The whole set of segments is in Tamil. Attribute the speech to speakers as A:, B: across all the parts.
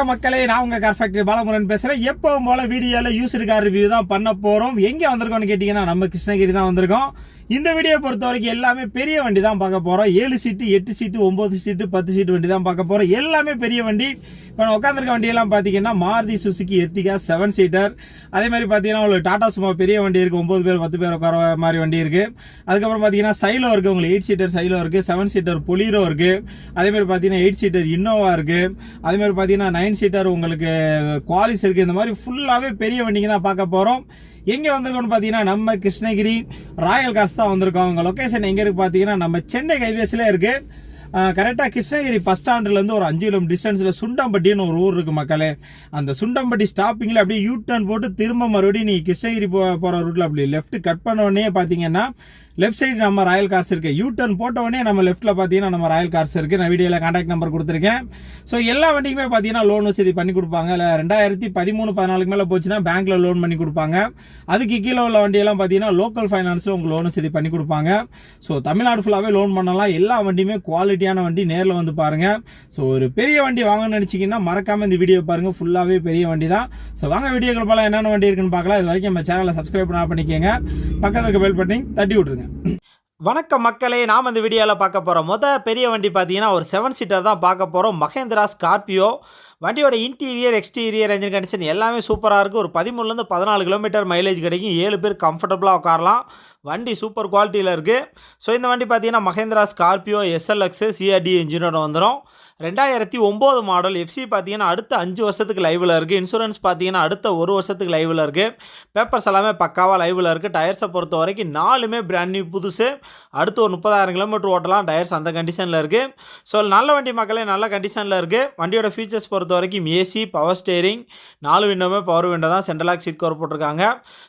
A: வணக்கம் மக்களே நான் உங்க கார் ஃபேக்டரி பாலமுருகன் பேசுறேன். எப்பவும் போல வீடியோல யூஸ்டு கார் ரிவ்யூ தான் பண்ண போறோம். எங்க வந்திருக்கோம்னு கேட்டீங்கன்னா நம்ம கிருஷ்ணகிரி தான் வந்திருக்கோம். இந்த வீடியோ பொறுத்த வரைக்கும் எல்லாமே பெரிய வண்டி தான் பார்க்க போறோம். ஏழு சீட்டு எட்டு சீட்டு ஒன்பது சீட்டு பத்து சீட்டு வண்டி தான் பார்க்க போறோம். எல்லாமே பெரிய வண்டி. இப்போ நான் உட்காந்துருக்க வண்டியெல்லாம் பார்த்தீங்கன்னா Maruti Suzuki Ertiga seven seater அதே மாதிரி பார்த்தீங்கன்னா உங்களுக்கு டாடா சும்மா பெரிய வண்டி இருக்குது ஒம்பது பேர் பத்து பேர் உட்கார மாதிரி வண்டி இருக்குது அதுக்கப்புறம் பார்த்தீங்கன்னா சைலோ இருக்குது உங்களுக்கு எயிட் சீட்டர் சைலோ இருக்குது செவன் சீட்டர் பொலீரோ இருக்குது அதேமாதிரி பார்த்தீங்கன்னா எயிட் சீட்டர் இன்னோவா இருக்குது அதேமாதிரி பார்த்தீங்கன்னா நைன் சீட்டர் உங்களுக்கு குவாலிஸ் இருக்குது இந்த மாதிரி ஃபுல்லாகவே பெரிய வண்டிங்க தான் பார்க்க போகிறோம் எங்கே வந்திருக்கோம்னு பார்த்தீங்கன்னா நம்ம கிருஷ்ணகிரி ராயல் காசு தான் வந்திருக்கோம். உங்கள் லொக்கேஷன் எங்கே இருக்குது பார்த்தீங்கன்னா நம்ம சென்னை ஹைவேஸ்லேயே இருக்குது கரெக்டாக கிருஷ்ணகிரி பஸ் ஸ்டாண்டுலேருந்து ஒரு அஞ்சு கிலோமீட்டர் டிஸ்டன்ஸில் சுண்டம்பட்டின்னு ஒரு ஊர் இருக்குது மக்களே. அந்த சுண்டம்பட்டி ஸ்டாப்பிங்கில் அப்படியே யூ டர்ன் போட்டு திரும்ப மறுபடியும் நீ கிருஷ்ணகிரி போ போகிற ரூட்டில் அப்படி லெஃப்ட் கட் பண்ண உடனே பார்த்தீங்கன்னா லெஃப்ட் சைடு நம்ம ராயல் கார்ஸ் இருக்கு. யூ டர்ன் போட்டவொடனே நம்ம லெஃப்ட்டில் பார்த்தீங்கன்னா நம்ம ராயல் கார்ஸ் இருக்கு. நான் வீடியோவில் கான்டாக்ட் நம்பர் கொடுத்துருக்கேன். ஸோ எல்லா வண்டிக்குமே பார்த்தீங்கன்னா லோன் வசதி பண்ணி கொடுப்பாங்க. இல்லை ரெண்டாயிரத்தி பதிமூணு பதினாலுக்கு மேலே போச்சுன்னா பேங்க்ல லோன் பண்ணி கொடுப்பாங்க. அதுக்கு கீழே உள்ள வண்டியெல்லாம் பார்த்தீங்கன்னா லோக்கல் ஃபைனான்ஸில் உங்களுக்கு லோன் வசதி பண்ணி கொடுப்பாங்க. ஸோ தமிழ்நாடு ஃபுல்லாகவே லோன் பண்ணலாம். எல்லா வண்டியுமே குவாலிட்டியான வண்டி நேரில் வந்து பாருங்க. ஸோ ஒரு பெரிய வண்டி வாங்கணும்னு நினச்சிங்கன்னா மறக்காம இந்த வீடியோ பாருங்க. ஃபுல்லாகவே பெரிய வண்டி தான் ஸோ வாங்க வீடியோக்கள் போல என்னென்ன வண்டி இருக்குன்னு பார்க்கலாம். இது வரைக்கும் நம்ம சேனலை சப்ஸ்கிரைப் பண்ணா பண்ணிக்கோங்க. பக்கத்துக்கு பெல் பட்டனை தட்டி விட்ருங்க வணக்கம் மக்களே நாம் இந்த வீடியோவில் பார்க்க போகிறோம் மொதல் பெரிய வண்டி பார்த்தீங்கன்னா ஒரு செவன் சீட்டர் தான் பார்க்க போகிறோம் மகேந்திரா ஸ்கார்பியோ வண்டியோட இன்டீரியர் எக்ஸ்டீரியர் என்ஜின் கண்டிஷன் எல்லாமே சூப்பராக இருக்குது ஒரு பதிமூணுலேருந்து பதினாலு கிலோமீட்டர் மைலேஜ் கிடைக்கும். ஏழு பேர் கம்ஃபர்டபுளாக உட்காரலாம். வண்டி சூப்பர் குவாலிட்டியில் இருக்குது ஸோ இந்த வண்டி பார்த்தீங்கன்னா மகேந்திரா ஸ்கார்பியோ எஸ்எல்எக்ஸு சிஆர்டி இன்ஜினோட வந்துடும் ரெண்டாயிரத்தி ஒம்பது மாடல் எஃப்சி பார்த்தீங்கன்னா அடுத்த அஞ்சு வருஷத்துக்கு லைவில் இருக்குது இன்சூரன்ஸ் பார்த்தீங்கன்னா அடுத்த ஒரு வருஷத்துக்கு லைவில் இருக்குது பேப்பர்ஸ் எல்லாமே பக்காவாக லைவில் இருக்குது டயர்ஸை பொறுத்த வரைக்கும் நாலுமே பிராண்ட் நியூ புதுசு. அடுத்து ஒரு முப்பதாயிரம் கிலோமீட்டர் ஓட்டலாம். டயர்ஸ் அந்த கண்டிஷனில் இருக்குது ஸோ நல்ல வண்டி மக்களே நல்ல கண்டிஷனில் இருக்குது வண்டியோட ஃபீச்சர்ஸ் பொறுத்த வரைக்கும் ஏசி பவர் ஸ்டேரிங் நாலு விண்டோமே பவர் விண்டோ தான். சென்ட்ரலாக் சீட் கவர் போட்டிருக்காங்க.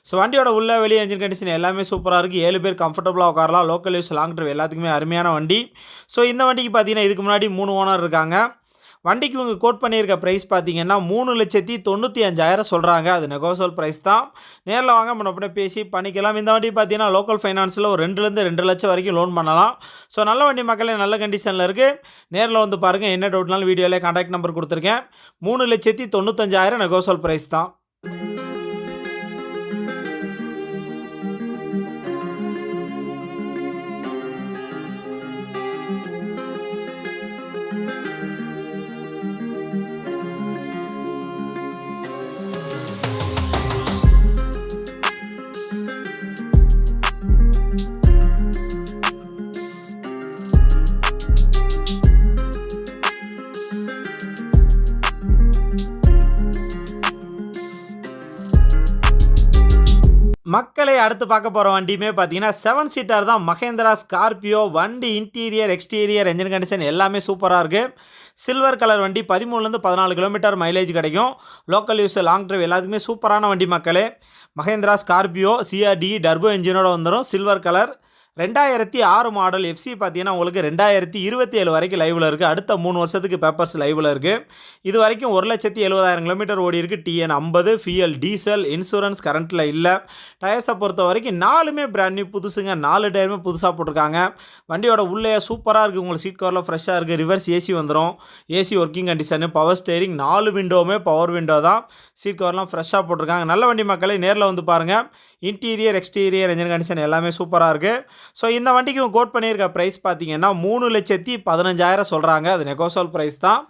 A: ஸோ வண்டியோட உள்ள வெளியே என்ஜின் கண்டிஷன் எல்லாமே சூப்பராக இருக்குது ஏழு பேர் கம்ஃபர்டபுளாக உட்காரலாம். லோக்கல் யூஸ் லாங் ட்ரைவ் எல்லாத்துக்குமே அருமையான வண்டி. ஸோ இந்த வண்டிக்கு பார்த்தீங்கன்னா இதுக்கு முன்னாடி மூணு ஓனர் இருக்காங்க. வண்டிக்கு இவங்க கோட் பண்ணியிருக்க ப்ரைஸ் பார்த்தீங்கன்னா மூணு லட்சத்தி தொண்ணூற்றி அஞ்சாயிரம் சொல்கிறாங்க அது நெகோசோல் ப்ரைஸ் தான். நேரில் வாங்க முன்ன அப்படியே பேசி பண்ணிக்கலாம். இந்த வண்டி பார்த்தீங்கன்னா லோக்கல் ஃபைனான்ஸில் ஒரு ரெண்டுலேருந்து ரெண்டு லட்சம் வரைக்கும் லோன் பண்ணலாம். ஸோ நல்ல வண்டி மக்களே நல்ல கண்டிஷனில் இருக்குது நேரில் வந்து பாருங்கள் என்ன டவுட்னாலும் வீடியோவில் கான்டாக்ட் நம்பர் கொடுத்துருக்கேன். மூணு லட்சத்தி தொண்ணூத்தஞ்சாயிரம் நெகோசோல் ப்ரைஸ் தான். மக்களை அடுத்து பார்க்க போகிற வண்டியுமே பார்த்தீங்கன்னா செவன் சீட்டர் தான். மகேந்திரா ஸ்கார்பியோ வண்டி இன்டீரியர் எக்ஸ்டீரியர் என்ஜின் கண்டிஷன் எல்லாமே சூப்பராக இருக்குது சில்வர் கலர் வண்டி பதிமூணுலேருந்து பதினாலு கிலோமீட்டர் மைலேஜ் கிடைக்கும். லோக்கல் யூஸ் லாங் ட்ரைவ் எல்லாத்துக்குமே சூப்பரான வண்டி மக்களே. மகேந்திரா ஸ்கார்பியோ சிஆர்டி டர்போ இன்ஜினோட வந்துடும் சில்வர் கலர் ரெண்டாயிரத்தி ஆறு மாடல் எஃப்சி பார்த்தீங்கன்னா உங்களுக்கு ரெண்டாயிரத்தி இருபத்தி ஏழு வரைக்கும் லைவில் இருக்குது அடுத்த மூணு வருஷத்துக்கு பேப்பர்ஸ் லைவில் இருக்குது இது வரைக்கும் ஒரு லட்சத்தி எழுபதாயிரம் கிலோமீட்டர் ஓடி இருக்குது டிஎன் ஐம்பது ஃபிஎல் டீசல் இன்சூரன்ஸ் கரண்ட்டில் இல்லை. டயர்ஸை பொறுத்த வரைக்கும் நாலுமே பிராண்ட் நியூ புதுசுங்க. நாலு டயருமே புதுசாக போட்டிருக்காங்க. வண்டியோட உள்ளே சூப்பராக இருக்குது உங்களுக்கு சீட் கவரில் ஃப்ரெஷ்ஷாக இருக்குது ரிவர்ஸ் ஏசி வந்துடும் AC working condition power steering நாலு விண்டோவுமே பவர் விண்டோ தான். சீட் கவர்லாம் ஃப்ரெஷ்ஷாக போட்டிருக்காங்க. நல்ல வண்டி மக்களே நேரில் வந்து பாருங்கள் இன்டீரியர் எக்ஸ்டீரியர் என்ஜின் கண்டிஷன் எல்லாமே சூப்பராக இருக்குது ஸோ இந்த வண்டிக்கு கோட் பண்ணியிருக்க ப்ரைஸ் பார்த்தீங்கன்னா மூணு லட்சத்தி பதினஞ்சாயிரம் சொல்கிறாங்க அது நெகோசோல் ப்ரைஸ் தான்.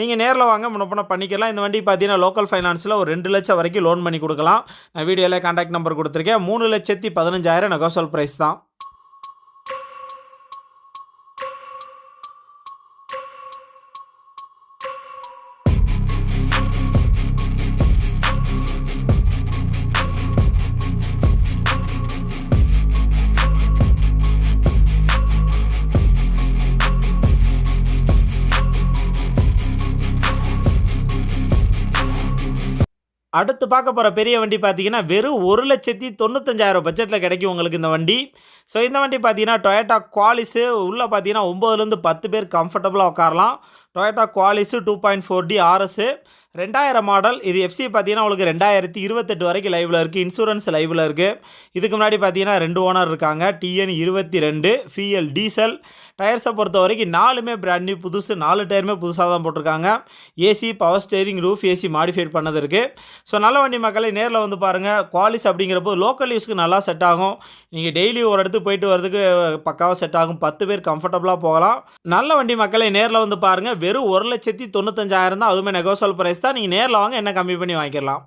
A: நீங்கள் நேரில் வாங்க முன்னப்பண்ண பண்ணிக்கலாம். இந்த வண்டி பார்த்தீங்கன்னா லோக்கல் ஃபைனான்ஸில் ஒரு ரெண்டு லட்சம் வரைக்கும் லோன் பண்ணி கொடுக்கலாம். நான் வீடியோவில் கான்டாக்ட் நம்பர் கொடுத்துருக்கேன். மூணு லட்சத்தி பதினஞ்சாயிரம் நெகோசோல் ப்ரைஸ் தான். அடுத்து பார்க்க போகிற பெரிய வண்டி பார்த்தீங்கன்னா வெறும் ஒரு லட்சத்தி தொண்ணூத்தஞ்சாயிரம் பட்ஜெட்டில் கிடைக்கும் உங்களுக்கு இந்த வண்டி. ஸோ இந்த வண்டி பார்த்தீங்கன்னா டொயேட்டா குவாலிஸு உள்ளே பார்த்தீங்கன்னா ஒம்போதுலேருந்து பத்து பேர் கம்ஃபர்டபுளாக உட்காரலாம். Toyota Qualis two point four D RS ரெண்டாயிரம் மாடல் இது எஃப்சி பார்த்தீங்கன்னா உங்களுக்கு ரெண்டாயிரத்தி இருபத்தெட்டு வரைக்கும் லைவில் இருக்குது இன்சூரன்ஸ் லைவில் இருக்குது இதுக்கு முன்னாடி பார்த்தீங்கன்னா ரெண்டு ஓனர் இருக்காங்க. டிஎன் இருபத்தி ரெண்டு ஃபிஎல் டீசல் டயர்ஸை பொறுத்த வரைக்கும் நாலுமே பிராண்ட் நியூ புதுசு. நாலு டயருமே புதுசாக தான் போட்டிருக்காங்க. AC power steering roof AC modified பண்ணது இருக்குது ஸோ நல்ல வண்டி மக்களை நேரில் வந்து பாருங்கள் குவாலிஸ் அப்படிங்கிறப்போ லோக்கல் யூஸ்க்கு நல்லா செட் ஆகும். நீங்கள் டெய்லி ஒரு இடத்துக்கு போயிட்டு வரதுக்கு பக்காவாக செட் ஆகும். பத்து பேர் கம்ஃபர்டபுளாக போகலாம். நல்ல வண்டி மக்களை நேரில் வந்து பாருங்கள் வெறும் ஒரு லட்சத்தி தொண்ணூத்தஞ்சாயிரம் தான். அதுவுமே நெகோசல் ப்ரைஸ் தான். நீங்கள் நேரில் வாங்க என்ன கம்மி பண்ணி வாங்கிக்கலாம்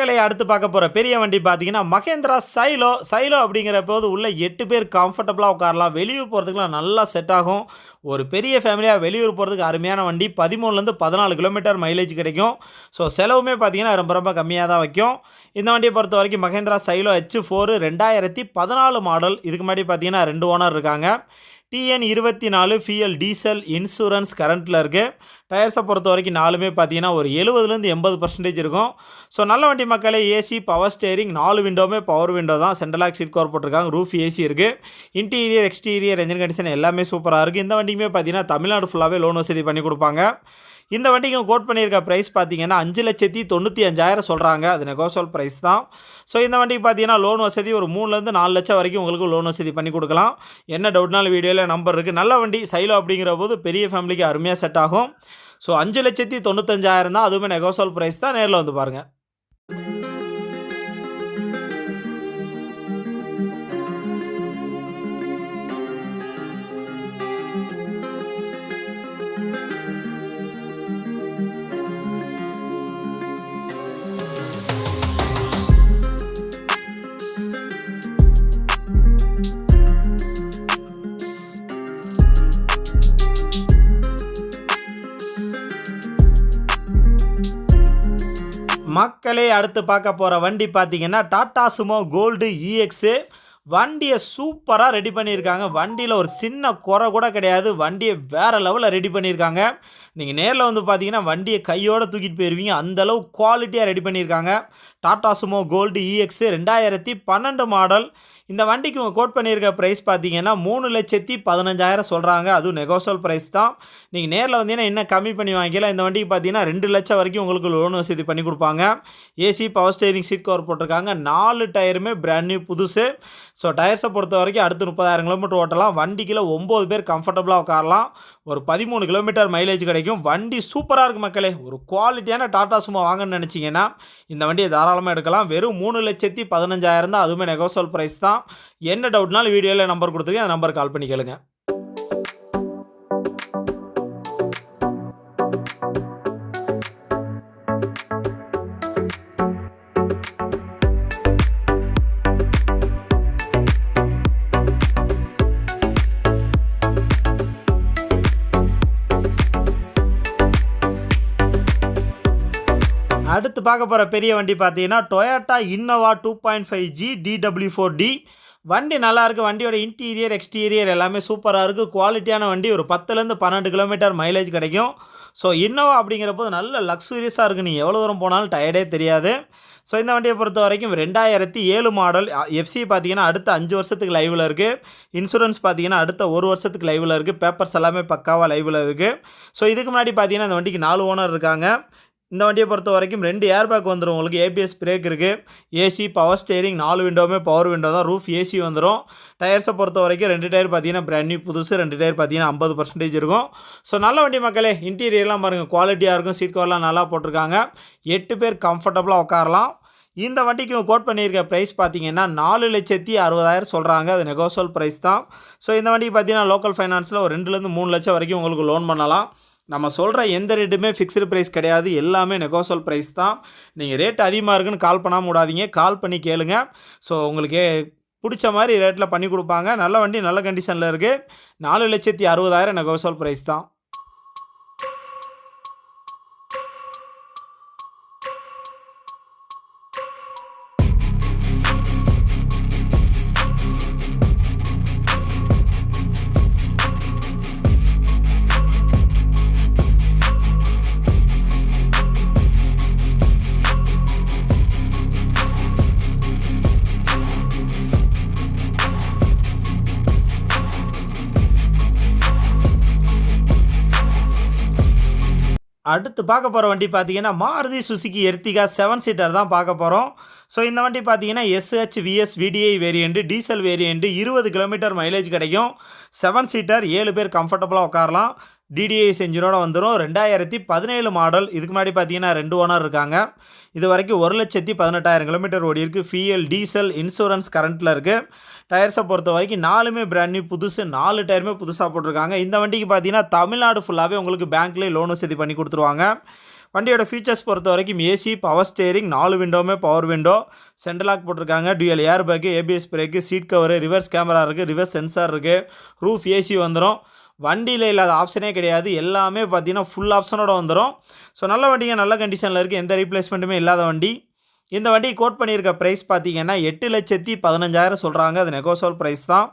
A: மக்களை அடுத்து பார்க்க போகிற பெரிய வண்டி பார்த்தீங்கன்னா மகேந்திரா சைலோ. சைலோ அப்படிங்கிற போது உள்ள எட்டு பேர் கம்ஃபர்டபுளாக உட்காரலாம். வெளியூர் போகிறதுக்குலாம் நல்லா செட் ஆகும். ஒரு பெரிய ஃபேமிலியாக வெளியூர் போகிறதுக்கு அருமையான வண்டி. பதிமூணுலேருந்து பதினாலு கிலோமீட்டர் மைலேஜ் கிடைக்கும். ஸோ செலவுமே பார்த்தீங்கன்னா ரொம்ப ரொம்ப கம்மியாக தான் வைக்கும். இந்த வண்டியை பொறுத்த வரைக்கும் மகேந்திரா சைலோ ஹெச் ஃபோரு ரெண்டாயிரத்தி பதினாலு மாடல் இதுக்கு முன்னாடி பார்த்தீங்கன்னா ரெண்டு ஓனர் இருக்காங்க. டிஎன் இருபத்தி நாலு ஃபிஎல் டீசல் இன்சூரன்ஸ் கரண்ட்டில் இருக்குது டயர்ஸை பொறுத்த வரைக்கும் நாலுமே பார்த்தீங்கன்னா ஒரு எழுபதுலேருந்து எண்பது பர்சன்டேஜ் இருக்கும். ஸோ நல்ல வண்டி மக்களே ஏசி பவர் ஸ்டேரிங் நாலு விண்டோமே பவர் விண்டோ தான். சென்ட்ரலாக் சீட் கவர் போட்டிருக்காங்க ரூஃப் ஏசி இருக்குது இன்டீரியர் எக்ஸ்டீரியர் என்ஜின் கண்டிஷன் எல்லாமே சூப்பராக இருக்குது இந்த வண்டிக்குமே பார்த்தீங்கன்னா தமிழ்நாடு ஃபுல்லாகவே லோன் வசதி பண்ணி கொடுப்பாங்க. இந்த வண்டிக்கு கோட் பண்ணியிருக்க ப்ரைஸ் பார்த்தீங்கன்னா அஞ்சு லட்சத்தி தொண்ணூற்றி அஞ்சாயிரம் சொல்கிறாங்க அது நெகோசல் ப்ரைஸ் தான். ஸோ இந்த வண்டிக்கு பார்த்தீங்கன்னா லோன் வசதி ஒரு மூணுலேருந்து நாலு லட்சம் வரைக்கும் உங்களுக்கு லோன் வசதி பண்ணி கொடுக்கலாம். என்ன டவுட்னாலும் வீடியோவில் நம்பர் இருக்குது நல்ல வண்டி சைலோ அப்படிங்கிற போது பெரிய ஃபேமிலிக்கு அருமையாக செட் ஆகும். ஸோ அஞ்சு லட்சத்தி தொண்ணூத்தஞ்சாயிரம் தான். அதுவுமே நெகோசல் ப்ரைஸ் தான். நேரில் வந்து பாருங்கள் மக்களே அடுத்து பார்க்க போகிற வண்டி பார்த்தீங்கன்னா டாடா சுமோ கோல்டு இஎக்ஸு வண்டியை சூப்பராக ரெடி பண்ணியிருக்காங்க. வண்டியில் ஒரு சின்ன குறை கூட கிடையாது. வண்டியை வேறு லெவலில் ரெடி பண்ணியிருக்காங்க. நீங்கள் நேரில் வந்து பார்த்தீங்கன்னா வண்டியை கையோடு தூக்கிட்டு போயிடுவீங்க அந்தளவு குவாலிட்டியாக ரெடி பண்ணியிருக்காங்க. டாடா சுமோ கோல்டு இஎக்ஸு ரெண்டாயிரத்தி பன்னெண்டு மாடல் இந்த வண்டிக்கு உங்கள் கோட் பண்ணியிருக்க ப்ரைஸ் பார்த்தீங்கன்னா மூணு லட்சத்தி பதினஞ்சாயிரம் சொல்கிறாங்க அதுவும் நெகோசல் ப்ரைஸ் தான். நீங்கள் நேரில் வந்தீங்கன்னா இன்னும் கம்மி பண்ணி வாங்கிக்கலாம்? இந்த வண்டிக்கு பார்த்தீங்கன்னா ரெண்டு லட்சம் வரைக்கும் உங்களுக்கு லோன் வசதி பண்ணி கொடுப்பாங்க. AC power steering seat cover போட்டிருக்காங்க. நாலு டயருமே பிராண்ட் நியூ புதுசு. ஸோ டயர்ஸை பொறுத்த வரைக்கும் அடுத்து முப்பதாயிரம் கிலோமீட்டர் ஓட்டலாம். வண்டிக்குள்ள ஒம்பது பேர் கம்ஃபர்டபுளாக உட்காரலாம். ஒரு பதிமூணு கிலோமீட்டர் மைலேஜ் கிடைக்கும். வண்டி சூப்பராக இருக்குது மக்களே. ஒரு குவாலிட்டியான டாடா சும்மா வாங்கன்னு நினச்சிங்கன்னா இந்த வண்டியை தாராளமாக எடுக்கலாம். வெறும் மூணு லட்சத்தி பதினஞ்சாயிரம் தான். அதுவுமே நெகோசல் ப்ரைஸ் தான். என்ன டவுட்னாலும் வீடியோவில் நம்பர் கொடுத்துருக்கேன் அந்த நம்பர் கால் பண்ணி கேளுங்க. அடுத்து பார்க்க போகிற பெரிய வண்டி பார்த்தீங்கன்னா Toyota Innova two point five G DW four D வண்டி நல்லாயிருக்கு வண்டியோட இன்டீரியர் எக்ஸ்டீரியர் எல்லாமே சூப்பராக இருக்குது குவாலிட்டியான வண்டி ஒரு பத்துலேருந்து பன்னெண்டு கிலோமீட்டர் மைலேஜ் கிடைக்கும். ஸோ இன்னோவா அப்படிங்கிறப்போ நல்ல லக்ஸூரியஸாக இருக்குது நீ எவ்வளோ தூரம் போனாலும் டயர்டே தெரியாது. ஸோ இந்த வண்டியை பொறுத்த வரைக்கும் ரெண்டாயிரத்தி ஏழு மாடல் எஃப்சி பார்த்தீங்கன்னா அடுத்த அஞ்சு வருஷத்துக்கு லைவில் இருக்குது இன்சூரன்ஸ் பார்த்தீங்கன்னா அடுத்த ஒரு வருஷத்துக்கு லைவில் இருக்குது பேப்பர்ஸ் எல்லாமே பக்காவாக லைவில் இருக்குது ஸோ இதுக்கு முன்னாடி பார்த்தீங்கன்னா இந்த வண்டிக்கு நாலு ஓனர் இருக்காங்க. இந்த வண்டியை பொறுத்த வரைக்கும் ரெண்டு ஏர் பேக் வந்துடும் உங்களுக்கு ஏபிஎஸ் பிரேக் இருக்குது ஏசி பவர் ஸ்டேரிங் நாலு விண்டோவுமே பவர் விண்டோ தான். ரூஃப் ஏசி வந்துடும் டயர்ஸை பொறுத்த வரைக்கும் ரெண்டு டயர் பார்த்தீங்கன்னா பிராண்ட் நியூ புதுசு. ரெண்டு டயர் பார்த்தீங்கன்னா ஐம்பது பர்சன்டேஜ் இருக்கும். ஸோ நல்ல வண்டி மக்களே இன்டீரியர்லாம் பாருங்கள் குவாலிட்டியாக இருக்கும். சீட் கவர்லாம் நல்லா போட்டிருக்காங்க. எட்டு பேர் கம்ஃபர்டபுளாக உட்காரலாம். இந்த வண்டிக்கு கோட் பண்ணியிருக்க ப்ரைஸ் பார்த்தீங்கன்னா நாலு லட்சத்தி அறுபதாயிரம் சொல்கிறாங்க அது நெகோசோல் ப்ரைஸ் தான். ஸோ இந்த வண்டிக்கு பார்த்தீங்கன்னா லோக்கல் ஃபைனான்ஸில் ஒரு ரெண்டுலேருந்து மூணு லட்சம் வரைக்கும் உங்களுக்கு லோன் பண்ணலாம். நம்ம சொல்கிற எந்த ரேட்டுமே ஃபிக்ஸ்டு ப்ரைஸ் கிடையாது. எல்லாமே நெகோசல் ப்ரைஸ் தான். நீங்கள் ரேட் அதிகமாக இருக்குன்னு கால் பண்ணாமல் விடாதீங்க. கால் பண்ணி கேளுங்க. ஸோ உங்களுக்கு பிடிச்ச மாதிரி ரேட்டில் பண்ணி கொடுப்பாங்க. நல்ல வண்டி நல்ல கண்டிஷனில் இருக்குது நாலு லட்சத்தி அறுபதாயிரம் நெகோசல் ப்ரைஸ் தான். அடுத்து பார்க்க போகிற வண்டி பார்த்தீங்கன்னா Maruti Suzuki Ertiga seven seater தான் பார்க்க போகிறோம் ஸோ இந்த வண்டி பார்த்தீங்கன்னா SHVS VDI variant diesel variant இருபது கிலோமீட்டர் மைலேஜ் கிடைக்கும். செவன் சீட்டர் ஏழு பேர் கம்ஃபர்டபுளாக உட்காரலாம். டிடிஐஎஸ் என்ஜினோட வந்துடும் ரெண்டாயிரத்தி பதினேழு மாடல் இதுக்கு முன்னாடி பார்த்தீங்கன்னா ரெண்டு ஓனர் இருக்காங்க. இது வரைக்கும் ஒரு லட்சத்தி பதினெட்டாயிரம் கிலோமீட்டர் ஓடி இருக்குது ஃபிஎல் டீசல் இன்சூரன்ஸ் கரண்ட்டில் இருக்குது டயர்ஸை பொறுத்த வரைக்கும் நாலுமே பிராண்ட் நியூ புதுசு. நாலு டயருமே புதுசாக போட்டிருக்காங்க. இந்த வண்டிக்கு பார்த்தீங்கன்னா தமிழ்நாடு ஃபுல்லாகவே உங்களுக்கு பேங்க்லேயே லோன் வசதி பண்ணி கொடுத்துருவாங்க. வண்டியோட ஃபீச்சர்ஸ் பொறுத்த வரைக்கும் ஏசி பவர் ஸ்டேரிங் நாலு விண்டோவுமே பவர் விண்டோ சென்ட்ரல் லாக் போட்டிருக்காங்க. Dual air bag ABS brake seat cover reverse camera இருக்குது ரிவர்ஸ் சென்சார் இருக்குது ரூஃப் ஏசி வந்துடும் வண்டியில் இல்லாத ஆப்ஷனே கிடையாது. எல்லாமே பார்த்தீங்கன்னா ஃபுல் ஆப்ஷனோட வந்துடும் ஸோ நல்ல வண்டிங்க நல்ல கண்டிஷனில் இருக்குது எந்த ரீப்ளேஸ்மெண்ட்டுமே இல்லாத வண்டி. இந்த வண்டி கோட் பண்ணியிருக்க ப்ரைஸ் பார்த்தீங்கன்னா எட்டு லட்சத்தி பதினஞ்சாயிரம் சொல்கிறாங்க அது நெகோசோல் ப்ரைஸ் தான்.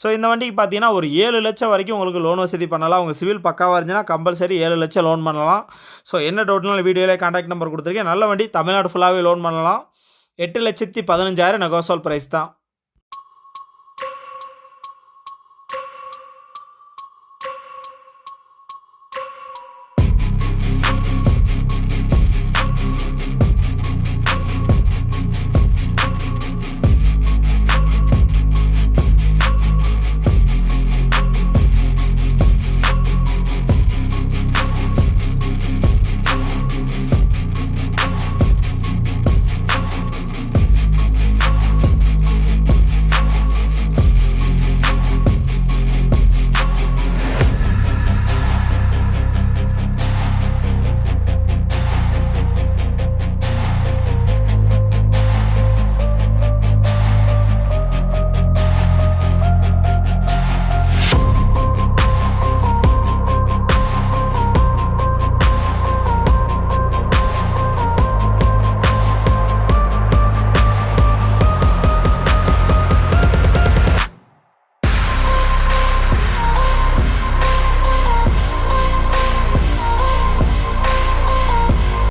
A: ஸோ இந்த வண்டிக்கு பார்த்தீங்கன்னா ஒரு ஏழு லட்சம் வரைக்கும் உங்களுக்கு லோன் வசதி பண்ணலாம். உங்கள் சிவில் பக்காவாக இருந்துச்சுன்னா கம்பல்சரி ஏழு லட்சம் லோன் பண்ணலாம். ஸோ என்ன டவுட்னாலும் வீடியோவில் கான்டாக்ட் நம்பர் கொடுத்துருக்கேன். நல்ல வண்டி தமிழ்நாடு ஃபுல்லாகவே லோன் பண்ணலாம். எட்டு லட்சத்தி பதினஞ்சாயிரம் நெகோசோல் ப்ரைஸ் தான்.